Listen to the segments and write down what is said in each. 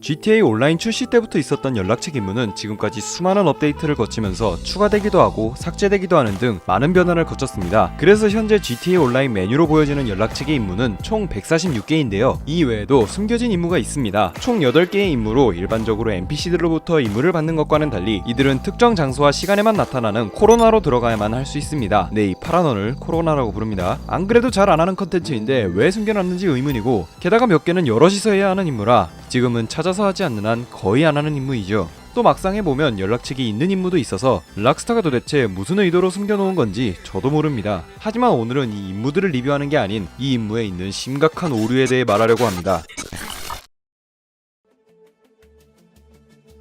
GTA 온라인 출시 때부터 있었던 연락책 임무는 지금까지 수많은 업데이트를 거치면서 추가되기도 하고 삭제되기도 하는 등 많은 변화를 거쳤습니다. 그래서 현재 GTA 온라인 메뉴로 보여지는 연락책의 임무는 총 146개인데요. 이 외에도 숨겨진 임무가 있습니다. 총 8개의 임무로 일반적으로 NPC들로부터 임무를 받는 것과는 달리 이들은 특정 장소와 시간에만 나타나는 코로나로 들어가야만 할 수 있습니다. 네, 이 파란 언을 코로나라고 부릅니다. 안 그래도 잘 안 하는 컨텐츠인데 왜 숨겨놨는지 의문이고 게다가 몇 개는 여럿이서 해야 하는 임무라 지금은 찾아서 하지 않는 한 거의 안 하는 임무이죠. 또 막상 해보면 연락책이 있는 임무도 있어서 락스타가 도대체 무슨 의도로 숨겨놓은 건지 저도 모릅니다. 하지만 오늘은 이 임무들을 리뷰하는 게 아닌 이 임무에 있는 심각한 오류에 대해 말하려고 합니다.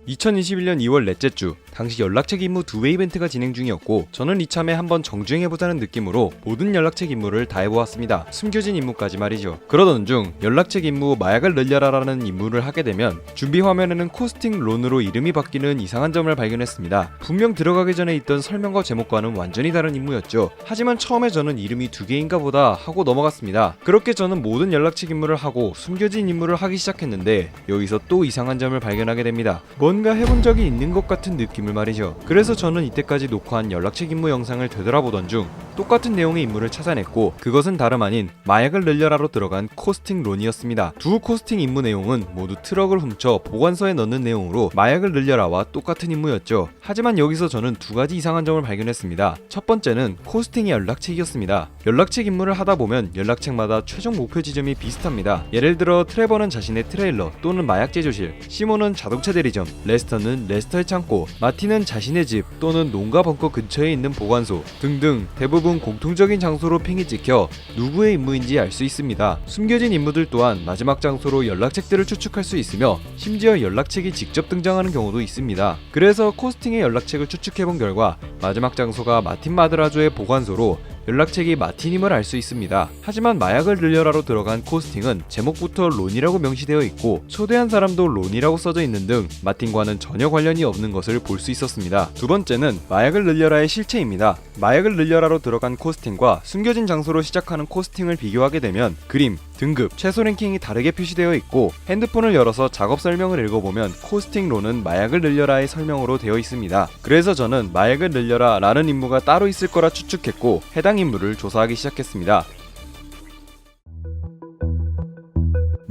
2021년 2월 넷째 주 당시 연락책 임무 두 회 이벤트가 진행 중이었고 저는 이참에 한번 정주행해보자는 느낌으로 모든 연락책 임무를 다 해보았습니다. 숨겨진 임무까지 말이죠. 그러던 중 연락책 임무 마약을 늘려라라는 임무를 하게 되면 준비 화면에는 코스팅 론으로 이름이 바뀌는 이상한 점을 발견했습니다. 분명 들어가기 전에 있던 설명과 제목과는 완전히 다른 임무였죠. 하지만 처음에 저는 이름이 두 개인가 보다 하고 넘어갔습니다. 그렇게 저는 모든 연락책 임무를 하고 숨겨진 임무를 하기 시작했는데 여기서 또 이상한 점을 발견하게 됩니다. 뭔가 해본 적이 있는 것 같은 느낌 을 말이죠. 그래서 저는 이때까지 녹화한 연락책 임무 영상을 되돌아보던 중 똑같은 내용의 임무를 찾아냈고 그것은 다름 아닌 마약을 늘려라로 들어간 코스팅 론이었습니다. 두 코스팅 임무 내용은 모두 트럭을 훔쳐 보관소에 넣는 내용으로 마약을 늘려라와 똑같은 임무였죠. 하지만 여기서 저는 두 가지 이상한 점을 발견했습니다. 첫 번째는 코스팅의 연락책이었습니다. 연락책 임무를 하다 보면 연락책마다 최종 목표 지점이 비슷합니다. 예를 들어 트레버는 자신의 트레일러 또는 마약 제조실, 시몬은 자동차 대리점, 레스터는 레스터의 창고, 마 티는 자신의 집 또는 농가 벙커 근처에 있는 보관소 등등 대부분 공통적인 장소로 핑이 찍혀 누구의 임무인지 알 수 있습니다. 숨겨진 임무들 또한 마지막 장소로 연락책들을 추측할 수 있으며 심지어 연락책이 직접 등장하는 경우도 있습니다. 그래서 코스팅의 연락책을 추측해본 결과 마지막 장소가 마틴 마드라조의 보관소로 연락책이 마틴임을 알 수 있습니다. 하지만 마약을 늘려라로 들어간 코스팅은 제목부터 론이라고 명시되어 있고 초대한 사람도 론이라고 써져 있는 등 마틴과는 전혀 관련이 없는 것을 볼 수 있었습니다. 두 번째는 마약을 늘려라의 실체입니다. 마약을 늘려라로 들어간 코스팅과 숨겨진 장소로 시작하는 코스팅을 비교하게 되면 그림, 등급, 최소 랭킹이 다르게 표시되어 있고 핸드폰을 열어서 작업 설명을 읽어보면 코스팅론은 마약을 늘려라의 설명으로 되어 있습니다. 그래서 저는 마약을 늘려라 라는 임무가 따로 있을 거라 추측했고 해당 임무를 조사하기 시작했습니다.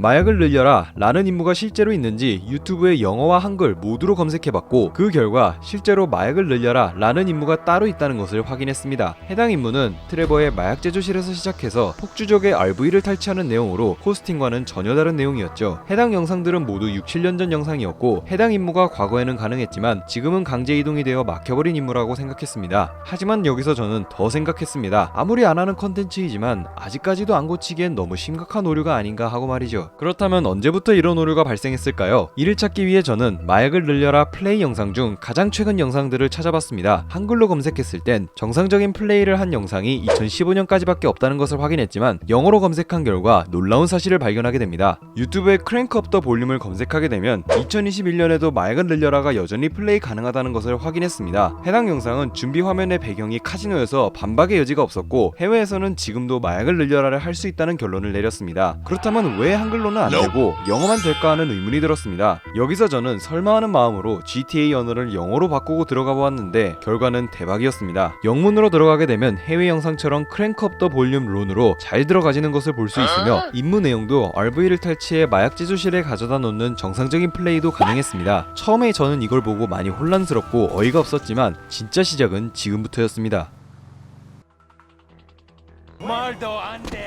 마약을 늘려라 라는 임무가 실제로 있는지 유튜브에 영어와 한글 모두로 검색해봤고 그 결과 실제로 마약을 늘려라 라는 임무가 따로 있다는 것을 확인했습니다. 해당 임무는 트레버의 마약 제조실에서 시작해서 폭주족의 RV를 탈취하는 내용으로 코스팅과는 전혀 다른 내용이었죠. 해당 영상들은 모두 6, 7년 전 영상이었고 해당 임무가 과거에는 가능했지만 지금은 강제 이동이 되어 막혀버린 임무라고 생각했습니다. 하지만 여기서 저는 더 생각했습니다. 아무리 안 하는 컨텐츠이지만 아직까지도 안 고치기엔 너무 심각한 오류가 아닌가 하고 말이죠. 그렇다면 언제부터 이런 오류가 발생했을까요? 이를 찾기 위해 저는 마약을 늘려라 플레이 영상 중 가장 최근 영상들을 찾아봤습니다. 한글로 검색했을 땐 정상적인 플레이를 한 영상이 2015년까지밖에 없다는 것을 확인했지만 영어로 검색한 결과 놀라운 사실을 발견하게 됩니다. 유튜브에 크랭크 업 더 볼륨을 검색하게 되면 2021년에도 마약을 늘려라가 여전히 플레이 가능하다는 것을 확인했습니다. 해당 영상은 준비 화면의 배경이 카지노여서 반박의 여지가 없었고 해외에서는 지금도 마약을 늘려라를 할 수 있다는 결론을 내렸습니다. 그렇다면 왜 한글 로는 안 되고 영어만 될까 하는 의문이 들었습니다. 여기서 저는 설마 하는 마음으로 GTA 언어를 영어로 바꾸고 들어가 보았는데 결과는 대박이었습니다. 영문으로 들어가게 되면 해외 영상처럼 크랭크 업 더 볼륨 론으로 잘 들어가지는 것을 볼 수 있으며 임무 내용도 RV를 탈취해 마약 제조실에 가져다 놓는 정상적인 플레이도 가능했습니다. 처음에 저는 이걸 보고 많이 혼란스럽고 어이가 없었지만 진짜 시작은 지금부터였습니다.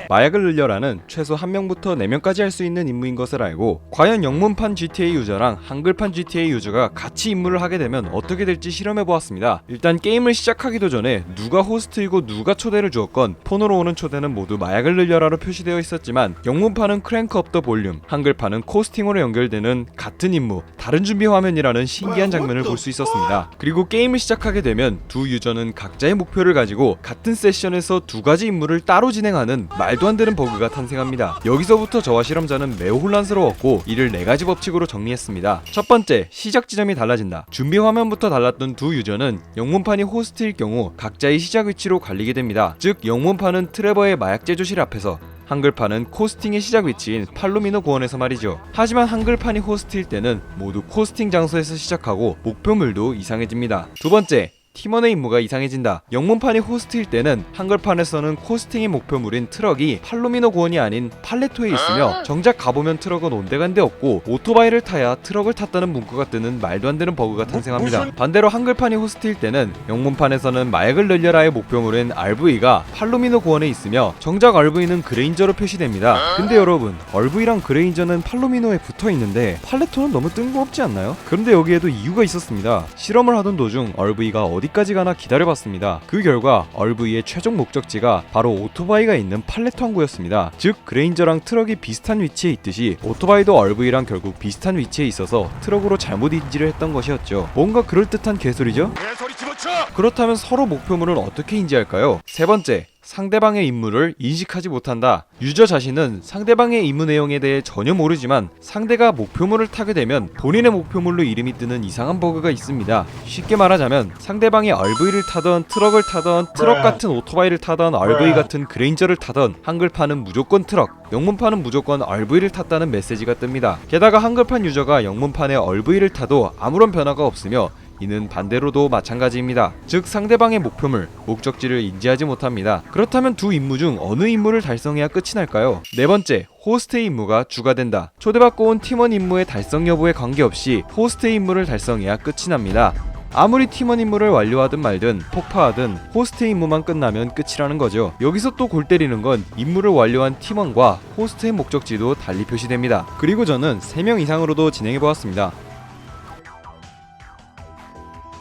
마약을 늘려라는 최소 1명부터 4명까지 할 수 있는 임무인 것을 알고 과연 영문판 GTA 유저랑 한글판 GTA 유저가 같이 임무를 하게 되면 어떻게 될지 실험해 보았습니다. 일단 게임을 시작하기도 전에 누가 호스트이고 누가 초대를 주었건 폰으로 오는 초대는 모두 마약을 늘려라로 표시되어 있었지만 영문판은 크랭크 업 더 볼륨, 한글판은 코스팅으로 연결되는 같은 임무, 다른 준비 화면이라는 신기한 장면을 볼 수 있었습니다. 그리고 게임을 시작하게 되면 두 유저는 각자의 목표를 가지고 같은 세션에서 두 가지 임무를 따로 진행하는 말도 안 되는 버그가 탄생합니다. 여기서부터 저와 실험자는 매우 혼란스러웠고 이를 네 가지 법칙으로 정리했습니다. 첫 번째, 시작 지점이 달라진다. 준비 화면부터 달랐던 두 유저는 영문판이 호스트일 경우 각자의 시작 위치로 갈리게 됩니다. 즉 영문판은 트레버의 마약 제조실 앞에서 한글판은 코스팅의 시작 위치인 팔로미노 고원에서 말이죠. 하지만 한글판이 호스트일 때는 모두 코스팅 장소에서 시작하고 목표물도 이상해집니다. 두 번째, 팀원의 임무가 이상해진다. 영문판이 호스트일 때는 한글판에서는 코스팅의 목표물인 트럭이 팔로미노 고원이 아닌 팔레토에 있으며 정작 가보면 트럭은 온데간데 없고 오토바이를 타야 트럭을 탔다는 문구가 뜨는 말도 안 되는 버그가 탄생합니다. 반대로 한글판이 호스트일 때는 영문판에서는 마약을 늘려라의 목표물인 RV가 팔로미노 고원에 있으며 정작 RV는 그레인저로 표시됩니다. 근데 여러분 RV랑 그레인저는 팔로미노에 붙어 있는데 팔레토는 너무 뜬금없지 않나요? 그런데 여기에도 이유가 있었습니다. 실험을 하던 도중 RV가 어디 까지 가나 기다려봤습니다. 그 결과 RV의 최종 목적지가 바로 오토바이가 있는 팔레토 항구였습니다. 즉 그레인저랑 트럭이 비슷한 위치에 있듯이 오토바이도 RV랑 결국 비슷한 위치에 있어서 트럭으로 잘못 인지를 했던 것이었죠. 뭔가 그럴듯한 개소리죠? 개소리 집어쳐! 그렇다면 서로 목표물은 어떻게 인지할까요? 세 번째, 상대방의 임무를 인식하지 못한다. 유저 자신은 상대방의 임무 내용에 대해 전혀 모르지만 상대가 목표물을 타게 되면 본인의 목표물로 이름이 뜨는 이상한 버그가 있습니다. 쉽게 말하자면 상대방이 RV를 타던 트럭을 타던 트럭 같은 오토바이를 타던 RV 같은 그레인저를 타던 한글판은 무조건 트럭, 영문판은 무조건 RV를 탔다는 메시지가 뜹니다. 게다가 한글판 유저가 영문판에 RV를 타도 아무런 변화가 없으며 이는 반대로도 마찬가지입니다. 즉 상대방의 목표물, 목적지를 인지하지 못합니다. 그렇다면 두 임무 중 어느 임무를 달성해야 끝이 날까요? 네 번째, 호스트의 임무가 주가 된다. 초대받고 온 팀원 임무의 달성 여부에 관계없이 호스트의 임무를 달성해야 끝이 납니다. 아무리 팀원 임무를 완료하든 말든 폭파하든 호스트의 임무만 끝나면 끝이라는 거죠. 여기서 또 골 때리는 건 임무를 완료한 팀원과 호스트의 목적지도 달리 표시됩니다. 그리고 저는 3명 이상으로도 진행해 보았습니다.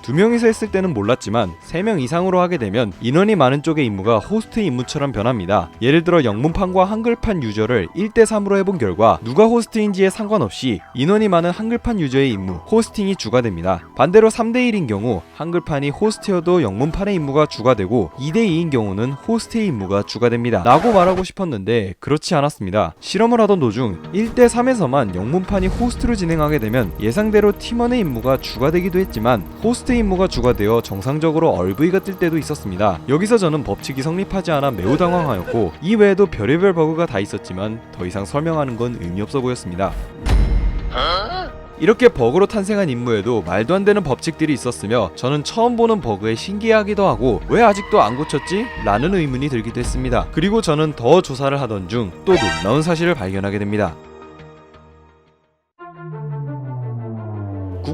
두 명이서 했을 때는 몰랐지만 세 명 이상으로 하게 되면 인원이 많은 쪽의 임무가 호스트의 임무처럼 변합니다. 예를 들어 영문판과 한글판 유저를 1대3으로 해본 결과 누가 호스트인지에 상관없이 인원이 많은 한글판 유저의 임무, 호스팅이 주가 됩니다. 반대로 3대1인 경우 한글판이 호스트여도 영문판의 임무가 주가 되고 2대2인 경우는 호스트의 임무가 주가 됩니다. 라고 말하고 싶었는데 그렇지 않았습니다. 실험을 하던 도중 1대3에서만 영문판이 호스트로 진행하게 되면 예상대로 팀원의 임무가 주가 되기도 했지만 호스트 임무가 주가 되어 정상적으로 RV가 뜰 때도 있었습니다. 여기서 저는 법칙이 성립하지 않아 매우 당황하였고 이 외에도 별의별 버그가 다 있었지만 더 이상 설명하는 건 의미 없어 보였습니다. 이렇게 버그로 탄생한 임무에도 말도 안 되는 법칙들이 있었으며 저는 처음 보는 버그에 신기하기도 하고 왜 아직도 안 고쳤지? 라는 의문이 들기도 했습니다. 그리고 저는 더 조사를 하던 중 또 놀라운 사실을 발견하게 됩니다.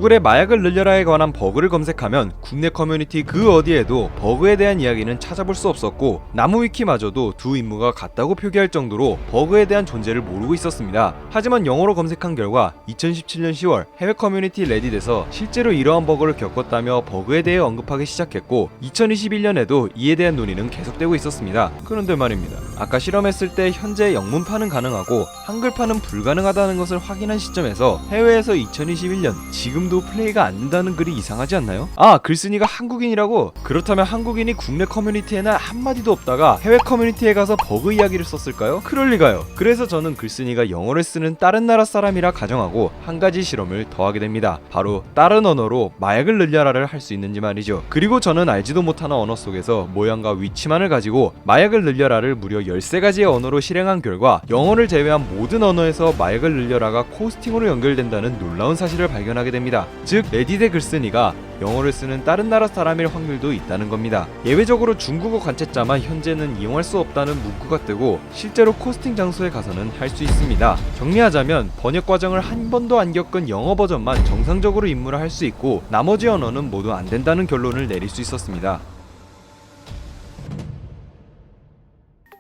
구글에 마약을 늘려라에 관한 버그를 검색하면 국내 커뮤니티 그 어디에도 버그에 대한 이야기는 찾아볼 수 없었고 나무 위키마저도 두 임무가 같다고 표기할 정도로 버그에 대한 존재를 모르고 있었습니다. 하지만 영어로 검색한 결과 2017년 10월 해외 커뮤니티 레딧에서 실제로 이러한 버그를 겪었다며 버그에 대해 언급하기 시작했고 2021년에도 이에 대한 논의는 계속되고 있었습니다. 그런데 말입니다. 아까 실험했을 때 현재 영문판은 가능하고 한글판은 불가능하다는 것을 확인한 시점에서 해외에서 2021년 지금도 플레이가 안 된다는 글이 이상하지 않나요? 아 글쓴이가 한국인이라고? 그렇다면 한국인이 국내 커뮤니티에는 한마디도 없다가 해외 커뮤니티에 가서 버그 이야기를 썼을까요? 그럴 리가요. 그래서 저는 글쓴이가 영어를 쓰는 다른 나라 사람이라 가정하고 한 가지 실험을 더하게 됩니다. 바로 다른 언어로 마약을 늘려라를 할 수 있는지 말이죠. 그리고 저는 알지도 못하는 언어 속에서 모양과 위치만을 가지고 마약을 늘려라를 무려 13가지의 언어로 실행한 결과 영어를 제외한 모든 언어에서 마약을 늘려라가 코스팅으로 연결된다는 놀라운 사실을 발견하게 됩니다. 즉 레딧의 글쓴이가 영어를 쓰는 다른 나라 사람일 확률도 있다는 겁니다. 예외적으로 중국어 관체자만 현재는 이용할 수 없다는 문구가 뜨고 실제로 코스팅 장소에 가서는 할 수 있습니다. 정리하자면 번역 과정을 한 번도 안 겪은 영어 버전만 정상적으로 임무를 할수 있고 나머지 언어는 모두 안 된다는 결론을 내릴 수 있었습니다.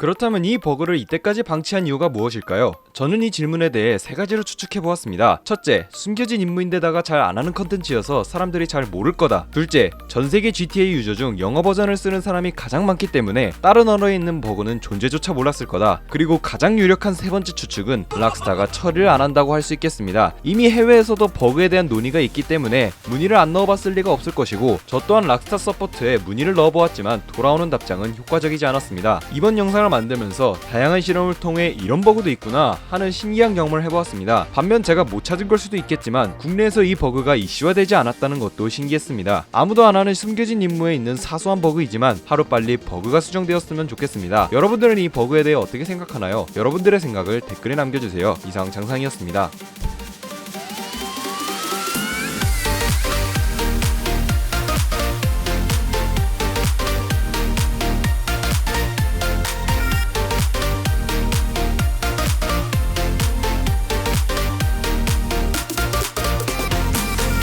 그렇다면 이 버그를 이때까지 방치한 이유가 무엇일까요? 저는 이 질문에 대해 세 가지로 추측해 보았습니다. 첫째, 숨겨진 임무인데다가 잘 안 하는 컨텐츠여서 사람들이 잘 모를 거다. 둘째, 전 세계 GTA 유저 중 영어 버전을 쓰는 사람이 가장 많기 때문에 다른 언어에 있는 버그는 존재조차 몰랐을 거다. 그리고 가장 유력한 세 번째 추측은 락스타가 처리를 안 한다고 할 수 있겠습니다. 이미 해외에서도 버그에 대한 논의가 있기 때문에 문의를 안 넣어봤을 리가 없을 것이고 저 또한 락스타 서포트에 문의를 넣어보았지만 돌아오는 답장은 효과적이지 않았습니다. 이번 영상을 만들면서 다양한 실험을 통해 이런 버그도 있구나 하는 신기한 경험을 해보았습니다. 반면 제가 못 찾은 걸 수도 있겠지만 국내에서 이 버그가 이슈화되지 않았다는 것도 신기했습니다. 아무도 안 하는 숨겨진 임무에 있는 사소한 버그이지만 하루빨리 버그가 수정되었으면 좋겠습니다. 여러분들은 이 버그에 대해 어떻게 생각하나요? 여러분들의 생각을 댓글에 남겨주세요. 이상 장상이었습니다.